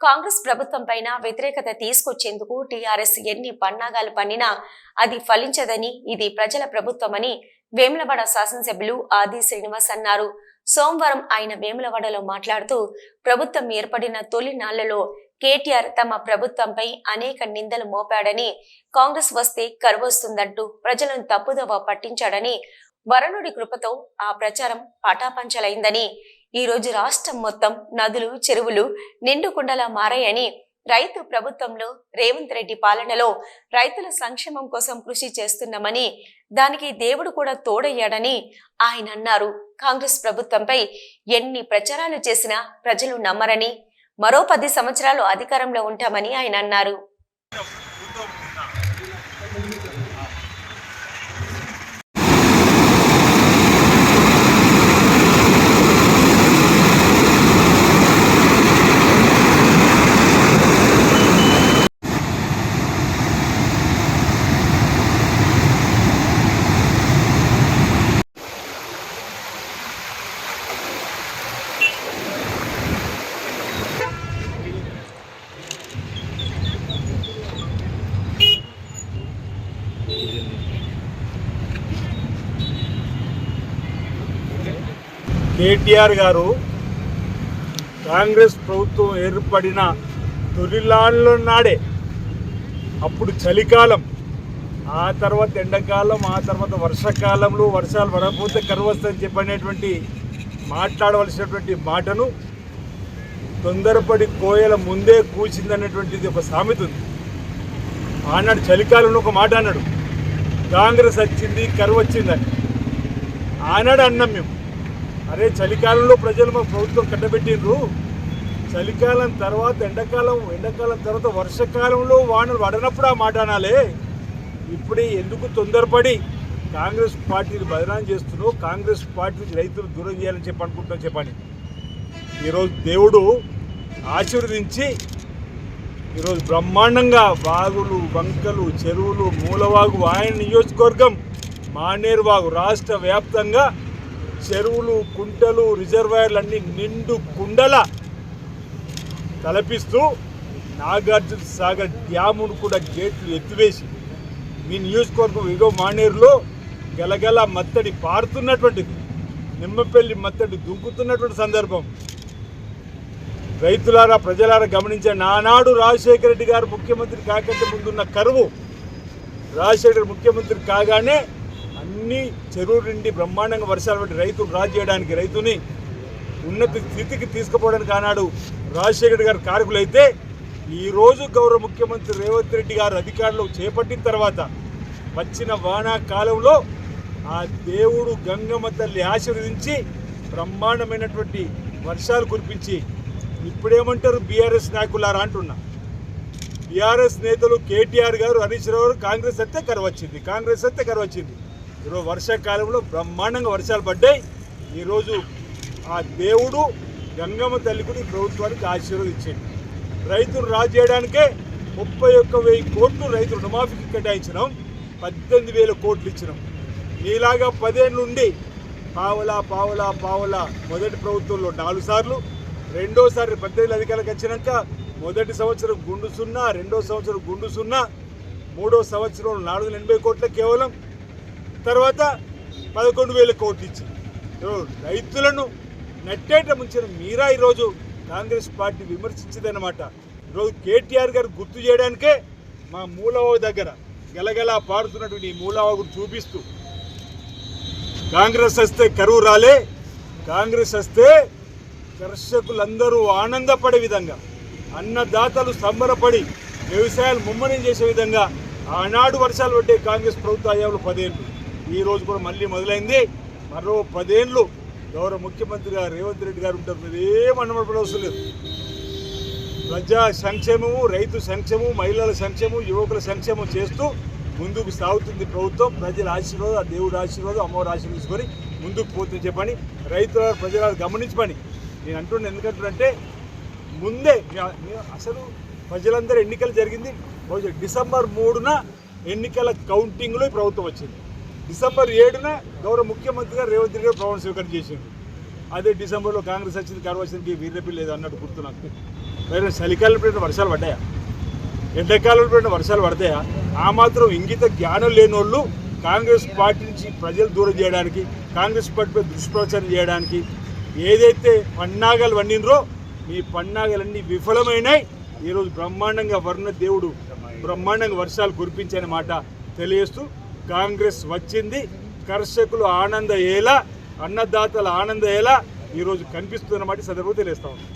కాంగ్రెస్ ప్రభుత్వం పైన వ్యతిరేకత తీసుకొచ్చేందుకు టీఆర్ఎస్ ఎన్ని పన్నాగాలు పన్నినా అది ఫలించదని ఇది ప్రజల ప్రభుత్వమని వేములవాడ శాసనసభ్యులు ఆది శ్రీనివాస్ అన్నారు. సోమవారం ఆయన వేములవాడలో మాట్లాడుతూ ప్రభుత్వం ఏర్పడిన తొలి నాళ్ళలో కేటీఆర్ తమ ప్రభుత్వంపై అనేక నిందలు మోపాడని కాంగ్రెస్ వస్తే కరువొస్తుందంటూ ప్రజలను తప్పుదోవ పట్టించాడని వరుణుడి కృపతో ఆ ప్రచారం పటాపంచలైందని ఈ రోజు రాష్ట్రం మొత్తం నదులు చెరువులు నిండుకుండలా మారాయని రైతు ప్రభుత్వంలో రేవంత్ రెడ్డి పాలనలో రైతుల సంక్షేమం కోసం కృషి చేస్తున్నామని దానికి దేవుడు కూడా తోడయ్యాడని ఆయన అన్నారు. కాంగ్రెస్ ప్రభుత్వంపై ఎన్ని ప్రచారాలు చేసినా ప్రజలు నమ్మరని మరో పది సంవత్సరాలు అధికారంలో ఉంటామని ఆయన అన్నారు. కేటీఆర్ గారు కాంగ్రెస్ ప్రభుత్వం ఏర్పడిన తొలినాళ్ళ నాడే. అప్పుడు చలికాలం ఆ తర్వాత ఎండాకాలం ఆ తర్వాత వర్షాకాలంలో వర్షాలు పడకపోతే కరువు వస్తుందని చెప్పనేటువంటి మాట్లాడవలసినటువంటి మాటను తొందరపడి కోయల ముందే కూచిందనేటువంటిది ఒక సామెత ఉంది. ఆనాడు చలికాలంలో ఒక మాట అన్నాడు. కాంగ్రెస్ వచ్చింది కరువు వచ్చిందని. ఆనాడు అన్నాం మేము. అరే చలికాలంలో ప్రజలు మా ప్రభుత్వం కట్టబెట్టిండ్రు. చలికాలం తర్వాత ఎండాకాలం ఎండాకాలం తర్వాత వర్షాకాలంలో వానలు పడనప్పుడు ఆ మాట అనాలే. ఇప్పుడే ఎందుకు తొందరపడి కాంగ్రెస్ పార్టీని బదనాం చేస్తున్నావు? కాంగ్రెస్ పార్టీ రైతులు దూరం చేయాలని చెప్పి అనుకుంటున్నావు చెప్పండి. ఈరోజు దేవుడు ఆశీర్వదించి ఈరోజు బ్రహ్మాండంగా వాగులు వంకలు చెరువులు మూలవాగు ఆయన నియోజకవర్గం మానేరు వాగు రాష్ట్ర వ్యాప్తంగా చెరువులు కుంటలు రిజర్వాయర్లు అన్ని నిండు కుండల తలపిస్తూ నాగార్జున సాగర్ డ్యామును కూడా గేట్లు ఎత్తివేసి మీ నియోజకవర్గం ఇగో మానేరులో గలగల మత్తడి పారుతున్నటువంటిది నిమ్మపల్లి మత్తడి దుంకుతున్నటువంటి సందర్భం. రైతులారా ప్రజలారా గమనించండి ఆనాడు రాజశేఖర రెడ్డి గారు ముఖ్యమంత్రి కాకంటే ముందున్న కరువు. రాజశేఖర ముఖ్యమంత్రి కాగానే అన్ని చెరువు నుండి బ్రహ్మాండంగా వర్షాలు పట్టి రైతులు రాజు చేయడానికి రైతుని ఉన్నత స్థితికి తీసుకుపోవడానికి ఆనాడు రాజశేఖర్ గారు కారకులైతే ఈరోజు గౌరవ ముఖ్యమంత్రి రేవంత్ రెడ్డి గారు అధికారంలో చేపట్టిన తర్వాత వచ్చిన వానాకాలంలో ఆ దేవుడు గంగమ్మ తల్లి ఆశీర్వదించి బ్రహ్మాండమైనటువంటి వర్షాలు కురిపించి ఇప్పుడేమంటారు బీఆర్ఎస్ నాయకులారా అంటున్నా. బీఆర్ఎస్ నేతలు కేటీఆర్ గారు హరీష్ రావు గారు కాంగ్రెస్ అయితే కరువు వచ్చింది కాంగ్రెస్ అయితే కరవచ్చింది. ఈరోజు వర్షాకాలంలో బ్రహ్మాండంగా వర్షాలు పడ్డాయి. ఈరోజు ఆ దేవుడు గంగమ్మ తల్లి కూడా ఈ ప్రభుత్వానికి ఆశీర్వదించింది రైతులు రాజు చేయడానికే ముప్పై ఒక్క వెయ్యి కోట్లు రైతు రుణమాఫీకి కేటాయించినాం. పద్దెనిమిది వేల కోట్లు ఇచ్చినాం. మీలాగా పదేళ్ళ నుండి పావలా పావలా పావలా మొదటి ప్రభుత్వంలో నాలుగు సార్లు రెండోసారి పద్దెనిమిది అధికారులకు వచ్చినాక మొదటి సంవత్సరం గుండు సున్నా రెండో సంవత్సరం గుండు సున్నా మూడో సంవత్సరం నాలుగు వందల ఎనభై కోట్ల కేవలం తర్వాత పదకొండు వేల కోట్లు ఇచ్చి రైతులను నట్టేట ముంచిన మీరా ఈరోజు కాంగ్రెస్ పార్టీ విమర్శించిందన్నమాట. ఈరోజు కేటీఆర్ గారు గుర్తు చేయడానికే మా మూలవ దగ్గర గలగలా పాడుతున్నటువంటి ఈ మూలవాగును చూపిస్తూ కాంగ్రెస్ వస్తే కరువు రాలే కాంగ్రెస్ వస్తే దర్శకులందరూ ఆనందపడే విధంగా అన్నదాతలు సంబరపడి వ్యవసాయాలు ముమ్మరం చేసే విధంగా ఆనాడు వర్షాలు పడ్డే కాంగ్రెస్ ప్రభుత్వ హయాంలో పదేళ్ళు. ఈరోజు కూడా మళ్ళీ మొదలైంది. మరో పదేళ్ళు గౌరవ ముఖ్యమంత్రి గారు రేవంత్ రెడ్డి గారు ఉంటారు. మీరు ఏం అవసరం లేదు. ప్రజా సంక్షేమము రైతు సంక్షేమం మహిళల సంక్షేమం యువకుల సంక్షేమం చేస్తూ ముందుకు సాగుతుంది ప్రభుత్వం. ప్రజల ఆశీర్వాదం దేవుడు ఆశీర్వాదం అమ్మవారి ఆశీర్వదించుకొని ముందుకు పోతుంది చెప్పని రైతుల ప్రజల గమనించమని నేను అంటున్నాను. ఎందుకంటే ముందే అసలు ప్రజలందరూ ఎన్నికలు జరిగింది. రోజు డిసెంబర్ మూడున ఎన్నికల కౌంటింగ్లో ప్రభుత్వం వచ్చింది. డిసెంబర్ ఏడున గౌరవ ముఖ్యమంత్రి రేవంత్ రెడ్డి గారు ప్రమాణ స్వీకారం చేసింది అదే డిసెంబర్లో కాంగ్రెస్ వచ్చింది కరువు వచ్చింది వీరేపీ లేదు అన్నట్టు గుర్తు నాకు మరి చలికాలం పడిన వర్షాలు పడ్డాయా? ఎండాకాలంలో పడిన వర్షాలు పడతాయా? ఆ మాత్రం ఇంగిత జ్ఞానం లేని వాళ్ళు కాంగ్రెస్ పార్టీ నుంచి ప్రజలు దూరం చేయడానికి కాంగ్రెస్ పార్టీపై దుష్ప్రచారం చేయడానికి ఏదైతే పన్నాగాలు వండినరో మీ పన్నాగాలన్నీ విఫలమైనాయి. ఈరోజు బ్రహ్మాండంగా వర్ణ దేవుడు బ్రహ్మాండంగా వర్షాలు కురిపించని మాట తెలియజేస్తూ కాంగ్రెస్ వచ్చింది కర్షకులు ఆనంద ఎలా అన్నదాతల ఆనంద ఎలా ఈరోజు కనిపిస్తున్నమాట సందర్భంగా తెలియస్తా ఉంది